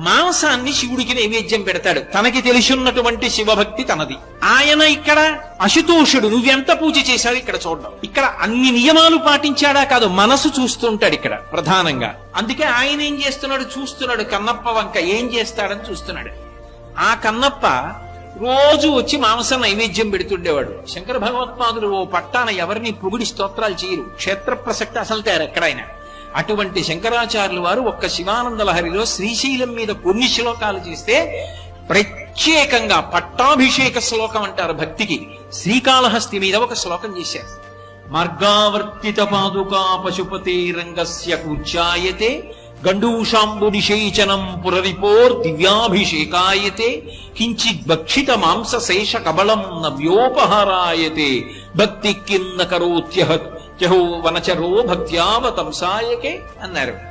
మాంసాన్ని శివుడికి నైవేద్యం పెడతాడు. తనకి తెలిసిన్నటువంటి శివభక్తి తనది. ఆయన ఇక్కడ అశుతోషుడు. నువ్వెంత పూజ చేశావు ఇక్కడ చూడడం. ఇక్కడ అన్ని నియమాలు పాటించాడా కాదు మనసు చూస్తుంటాడు ఇక్కడ ప్రధానంగా. అందుకే ఆయన ఏం చేస్తున్నాడు? చూస్తున్నాడు కన్నప్ప వంక. ఏం చేస్తాడని చూస్తున్నాడు. ఆ కన్నప్ప రోజు వచ్చి మాంసం నైవేద్యం పెడుతుండేవాడు. శంకర భగవత్పాదులు ఓ పట్టాన ఎవరిని పొగిడి స్తోత్రాలు చేయరు. క్షేత్ర ప్రసక్తి అసలు తయారు ఎక్కడైనా. అటువంటి శంకరాచార్యులు వారు ఒక్క శివానంద లహరిలో శ్రీశైలం మీద కొన్ని శ్లోకాలు చేస్తే ప్రత్యేకంగా పట్టాభిషేక శ్లోకం అంటారు భక్తికి. శ్రీకాళహస్తి మీద ఒక శ్లోకం చేశారు. మార్గావర్తిత పాదుకా పశుపతి రంగస్య కూర్చాయతే గండూషాంబు నిషేచనం పురరిపోర్ దివ్యాభిషేకాయతే కించిత్ భక్షిత మాంస శేష కబళం నవ్యోపహారాయతే భక్తి కిన్న కరోత్యహ త్యహో వనచరో భక్త్యావతంసాయకే అన్నారు.